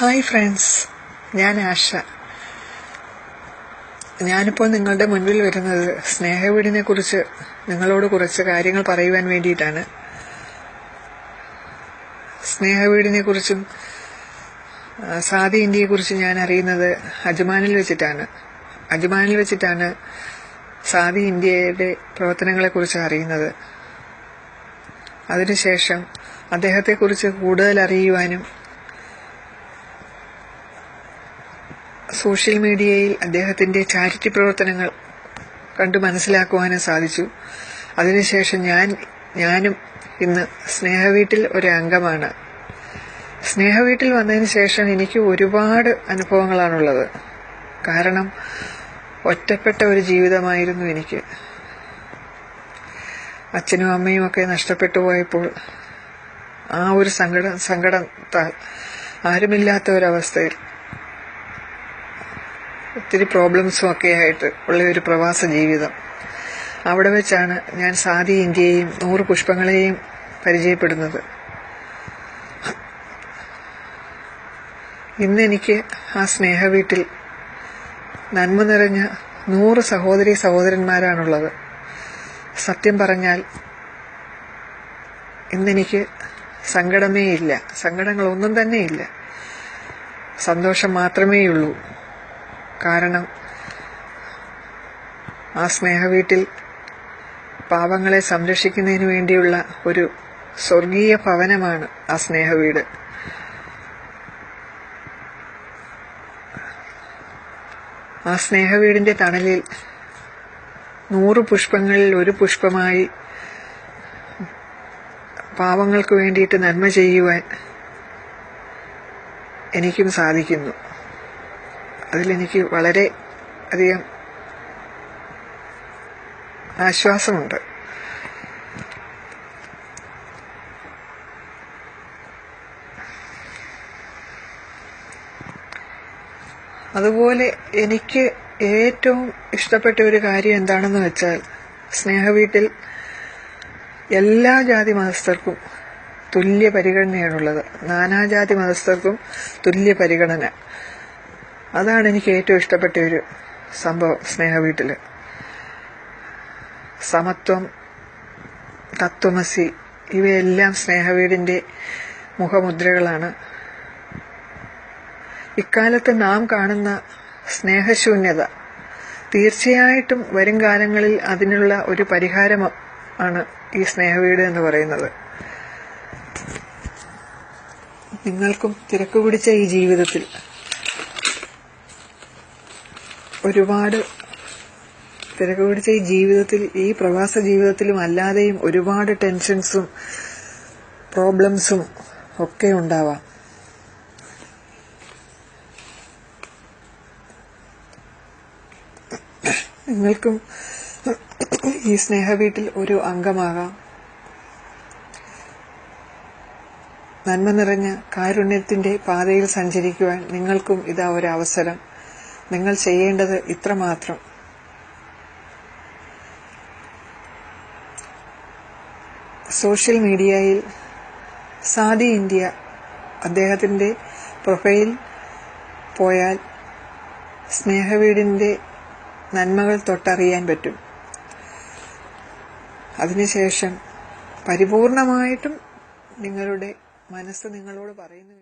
Hi friends ഞാൻ ആശ. ഞാനിപ്പോൾ നിങ്ങളുടെ മുൻപിൽ വരുന്നത് സ്നേഹവീടിനെ കുറിച്ച് നിങ്ങളോട് കുറച്ച് കാര്യങ്ങൾ പറയുവാൻ വേണ്ടിയിട്ടാണ്. സ്നേഹവീടിനെ കുറിച്ചും ആ, സാദി ഇന്ത്യയെ കുറിച്ചും ഞാൻ അറിയുന്നത് അജ്മാനിൽ വെച്ചിട്ടാണ്. അജ്മാനിൽ വെച്ചിട്ടാണ് സാദി ഇന്ത്യയുടെ പ്രവർത്തനങ്ങളെക്കുറിച്ച് അറിയുന്നത്. അതിനുശേഷം അദ്ദേഹത്തെക്കുറിച്ച് കൂടുതൽ അറിയുവാനും സോഷ്യൽ മീഡിയയിൽ അദ്ദേഹത്തിന്റെ ചാരിറ്റി പ്രവർത്തനങ്ങൾ കണ്ടു മനസ്സിലാക്കുവാനും സാധിച്ചു. അതിനുശേഷം ഞാൻ ഞാനും ഇന്ന് സ്നേഹവീട്ടിൽ ഒരു അംഗമാണ് സ്നേഹവീട്ടിൽ വന്നതിന് ശേഷം എനിക്ക് ഒരുപാട് അനുഭവങ്ങളാണുള്ളത്. കാരണം ഒറ്റപ്പെട്ട ഒരു ജീവിതമായിരുന്നു എനിക്ക്. അച്ഛനും അമ്മയും ഒക്കെ നഷ്ടപ്പെട്ടു പോയപ്പോൾ ആ ഒരു സങ്കടം സങ്കടത്താൽ ആരുമില്ലാത്ത ഒരവസ്ഥയിൽ ഒത്തിരി പ്രോബ്ലംസും ഒക്കെ ആയിട്ട് ഉള്ള ഒരു പ്രവാസ ജീവിതം. അവിടെ വെച്ചാണ് ഞാൻ സാദി ഇന്ത്യയെയും നൂറ് പുഷ്പങ്ങളെയും പരിചയപ്പെടുന്നത്. ഇന്നെനിക്ക് ആ സ്നേഹവീട്ടിൽ നന്മ നിറഞ്ഞ നൂറ് സഹോദരി സഹോദരന്മാരാണുള്ളത്. സത്യം പറഞ്ഞാൽ ഇന്നെനിക്ക് സങ്കടമേ ഇല്ല. സങ്കടങ്ങളൊന്നും തന്നെ ഇല്ല സന്തോഷം മാത്രമേ ഉള്ളൂ കാരണം ആ സ്നേഹവീട്ടിൽ പാവങ്ങളെ സംരക്ഷിക്കുന്നതിന് വേണ്ടിയുള്ള ഒരു സ്വർഗീയ ഭവനമാണ് ആ സ്നേഹവീട്. ആ സ്നേഹവീടിന്റെ തണലിൽ നൂറ് പുഷ്പങ്ങളിൽ ഒരു പുഷ്പമായി പാവങ്ങൾക്ക് വേണ്ടിയിട്ട് നന്മ ചെയ്യുവാൻ എനിക്കും സാധിക്കുന്നു. അതിലെനിക്ക് വളരെ അധികം ആശ്വാസമുണ്ട്. അതുപോലെ എനിക്ക് ഏറ്റവും ഇഷ്ടപ്പെട്ട ഒരു കാര്യം എന്താണെന്ന് വെച്ചാൽ സ്നേഹവീട്ടിൽ എല്ലാ ജാതി മതസ്ഥർക്കും തുല്യ പരിഗണനയാണുള്ളത്. നാനാജാതി മതസ്ഥർക്കും തുല്യ പരിഗണന. അതാണ് എനിക്ക് ഏറ്റവും ഇഷ്ടപ്പെട്ട ഒരു സംഭവം സ്നേഹ വീട്ടിൽ. സമത്വം തത്വമസി ഇവയെല്ലാം സ്നേഹവീടിന്റെ മുഖമുദ്രകളാണ്. ഇക്കാലത്ത് നാം കാണുന്ന സ്നേഹശൂന്യത തീർച്ചയായിട്ടും വരും കാലങ്ങളിൽ അതിനുള്ള ഒരു പരിഹാരം ആണ് ഈ സ്നേഹവീട് എന്ന് പറയുന്നത്. നിങ്ങൾക്കും തിരക്ക് പിടിച്ച ഈ ജീവിതത്തിൽ ഒരുപാട് തിരക്ക് പിടിച്ച ഈ ജീവിതത്തിൽ ഈ പ്രവാസ ജീവിതത്തിലും അല്ലാതെയും ഒരുപാട് ടെൻഷൻസും പ്രോബ്ലംസും ഒക്കെ ഉണ്ടാവാം. നിങ്ങൾക്കും ഈ സ്നേഹ വീട്ടിൽ ഒരു അംഗമാകാം. നന്മ നിറഞ്ഞ കാരുണ്യത്തിന്റെ പാതയിൽ സഞ്ചരിക്കുവാൻ നിങ്ങൾക്കും ഇതാ ഒരു അവസരം. നിങ്ങൾ ചെയ്യേണ്ടത് ഇത്രമാത്രം സോഷ്യൽ മീഡിയയിൽ സാദി ഇന്ത്യ അദ്ദേഹത്തിന്റെ പ്രൊഫൈൽ പോയാൽ സ്നേഹവീടിന്റെ നന്മകൾ തൊട്ടറിയാൻ പറ്റും. അതിനുശേഷം പരിപൂർണമായിട്ടും നിങ്ങളുടെ മനസ്സ് നിങ്ങളോട് പറയുന്നു.